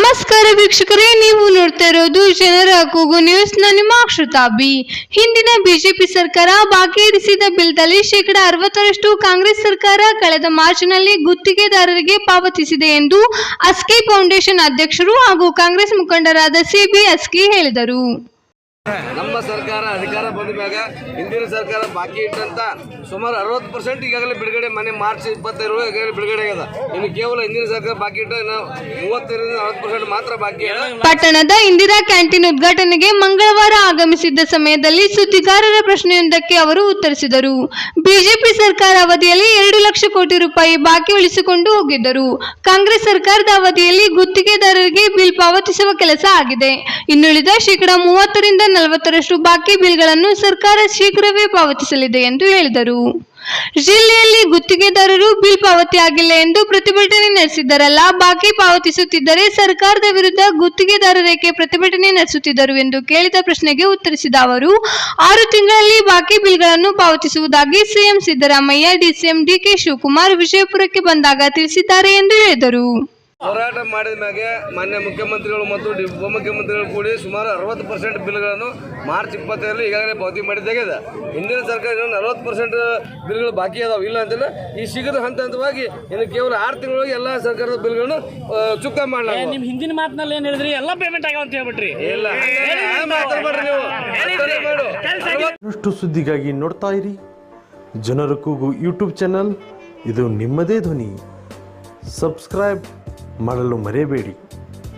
ನಮಸ್ಕಾರ ವೀಕ್ಷಕರೇ, ನೀವು ನೋಡ್ತಾ ಇರೋದು ಜನರ ಕೂಗು ನ್ಯೂಸ್ನ ನಿಮ್ಮ ಹಿಂದಿನ ಬಿಜೆಪಿ ಸರ್ಕಾರ ಬಾಕಿ ಇರಿಸಿದ ಬಿಲ್ದಲ್ಲಿ ಶೇಕಡ ಅರವತ್ತರಷ್ಟು ಕಾಂಗ್ರೆಸ್ ಸರ್ಕಾರ ಕಳೆದ ಮಾರ್ಚ್ನಲ್ಲಿ ಗುತ್ತಿಗೆದಾರರಿಗೆ ಪಾವತಿಸಿದೆ ಎಂದು ಅಸ್ಕಿ ಫೌಂಡೇಶನ್ ಅಧ್ಯಕ್ಷರು ಹಾಗೂ ಕಾಂಗ್ರೆಸ್ ಮುಖಂಡರಾದ ಸಿಬಿ ಅಸ್ಕಿ ಹೇಳಿದರು. ನಮ್ಮ ಸರ್ಕಾರ ಅಧಿಕಾರ ಬಂದ ಮ್ಯಾಗ ಹಿಂದಿನ ಸರ್ಕಾರ ಬಾಕಿ ಇಟ್ಟಂತ ಸುಮಾರು ಅರವತ್ತು ಪರ್ಸೆಂಟ್ ಈಗಾಗಲೇ ಬಿಡುಗಡೆ ಮನೆ ಮಾರ್ಚ್ ಇಪ್ಪತ್ತೈದು ಈಗಾಗಲೇ ಬಿಡುಗಡೆ ಆಗ್ಯದ. ಇನ್ನು ಕೇವಲ ಹಿಂದಿನ ಸರ್ಕಾರ ಬಾಕಿ ಇಟ್ಟ ಮೂವತ್ತೈದರಿಂದ ಅರವತ್ತು ಪರ್ಸೆಂಟ್ ಮಾತ್ರ ಬಾಕಿ ಪಟ್ಟಣದ ಇಂದಿರಾ ಕ್ಯಾಂಟೀನ್ ಉದ್ಘಾಟನೆಗೆ ಮಂಗಳವಾರ ಆಗಮಿಸಿದ್ದ ಸಮಯದಲ್ಲಿ ಸುದ್ದಿಗಾರರ ಪ್ರಶ್ನೆಯೊಂದಕ್ಕೆ ಅವರು ಉತ್ತರಿಸಿದರು. ಬಿಜೆಪಿ ಸರ್ಕಾರ ಅವಧಿಯಲ್ಲಿ ಎರಡು ಲಕ್ಷ ಕೋಟಿ ರೂಪಾಯಿ ಬಾಕಿ ಉಳಿಸಿಕೊಂಡು ಹೋಗಿದ್ದರು. ಕಾಂಗ್ರೆಸ್ ಸರ್ಕಾರದ ಅವಧಿಯಲ್ಲಿ ಗುತ್ತಿಗೆದಾರರಿಗೆ ಬಿಲ್ ಪಾವತಿಸುವ ಕೆಲಸ ಆಗಿದೆ. ಇನ್ನುಳಿದ ಶೇಕಡಾ ಮೂವತ್ತರಿಂದ ನಲವತ್ತರಷ್ಟು ಬಾಕಿ ಬಿಲ್ಗಳನ್ನು ಸರ್ಕಾರ ಶೀಘ್ರವೇ ಪಾವತಿಸಲಿದೆ ಎಂದು ಹೇಳಿದರು. ಜಿಲ್ಲೆಯಲ್ಲಿ ಗುತ್ತಿಗೆದಾರರು ಬಿಲ್ ಪಾವತಿ ಆಗಿಲ್ಲ ಎಂದು ಪ್ರತಿಭಟನೆ ನಡೆಸಿದ್ದರಲ್ಲ, ಬಾಕಿ ಪಾವತಿಸುತ್ತಿದ್ದರೆ ಸರ್ಕಾರದ ವಿರುದ್ಧ ಗುತ್ತಿಗೆದಾರರೇಕೆ ಪ್ರತಿಭಟನೆ ನಡೆಸುತ್ತಿದ್ದರು ಎಂದು ಕೇಳಿದ ಪ್ರಶ್ನೆಗೆ ಉತ್ತರಿಸಿದ ಅವರು, ಆರು ತಿಂಗಳಲ್ಲಿ ಬಾಕಿ ಬಿಲ್ಗಳನ್ನು ಪಾವತಿಸುವುದಾಗಿ ಸಿಎಂ ಸಿದ್ದರಾಮಯ್ಯ, ಡಿಸಿಎಂ ಡಿಕೆ ಶಿವಕುಮಾರ್ ವಿಜಯಪುರಕ್ಕೆ ಬಂದಾಗ ತಿಳಿಸಿದ್ದಾರೆ ಎಂದು ಹೇಳಿದರು. ಹೋರಾಟ ಮಾಡಿದ ಮ್ಯಾಗೆ ಮಾನ್ಯ ಮುಖ್ಯಮಂತ್ರಿಗಳು ಮತ್ತು ಡಿ- ಉಪಮುಖ್ಯಮಂತ್ರಿಗಳು ಕೂಡಿ ಸುಮಾರು ಅರವತ್ತು ಪರ್ಸೆಂಟ್ ಬಿಲ್ಗಳನ್ನು ಮಾರ್ಚ್ ಇಪ್ಪತ್ತೈದರಲ್ಲಿ ಈಗಾಗಲೇ ಪಾವತಿ ಮಾಡಿದ್ದಾಗಿದೆ ಹಿಂದಿನ ಸರ್ಕಾರ ಇನ್ನೂ ನಲವತ್ತು ಪರ್ಸೆಂಟ್ ಬಿಲ್ಗಳು ಬಾಕಿ ಅದಾವೆ. ಇಲ್ಲ ಅಂತಿಲ್ಲ ಈ ಶೀಘ್ರ ಹಂತ ಹಂತವಾಗಿ ಇನ್ನು ಕೇವಲ ಆರು ತಿಂಗಳೊಳಗೆ ಎಲ್ಲ ಸರ್ಕಾರದ ಬಿಲ್ಗಳನ್ನು ಚುಕ್ಕ ಚುಕ್ತಾ ನಿಮ್ಮ ನಿಮ್ ಹಿಂದಿನ ಮಾತಿನಲ್ಲಿ ಏನು ಹೇಳಿದ್ರಿ? ಎಲ್ಲ ಪೇಮೆಂಟ್ ಆಗ್ಯಾವ ಅಂತ ಹೇಳ್ಬಿಟ್ರಿ. ಇಲ್ಲ. ಇನ್ನಷ್ಟು ಸುದ್ದಿಗಾಗಿ ನೋಡ್ತಾ ಇರಿ. ಜನರ ಕೂಗು ಯೂಟ್ಯೂಬ್ ಚಾನಲ್ ಇದು ನಿಮ್ಮದೇ ಧ್ವನಿ. ಸಬ್ಸ್ಕ್ರೈಬ್ ಮಾಡಲು ಮರೆಯಬೇಡಿ.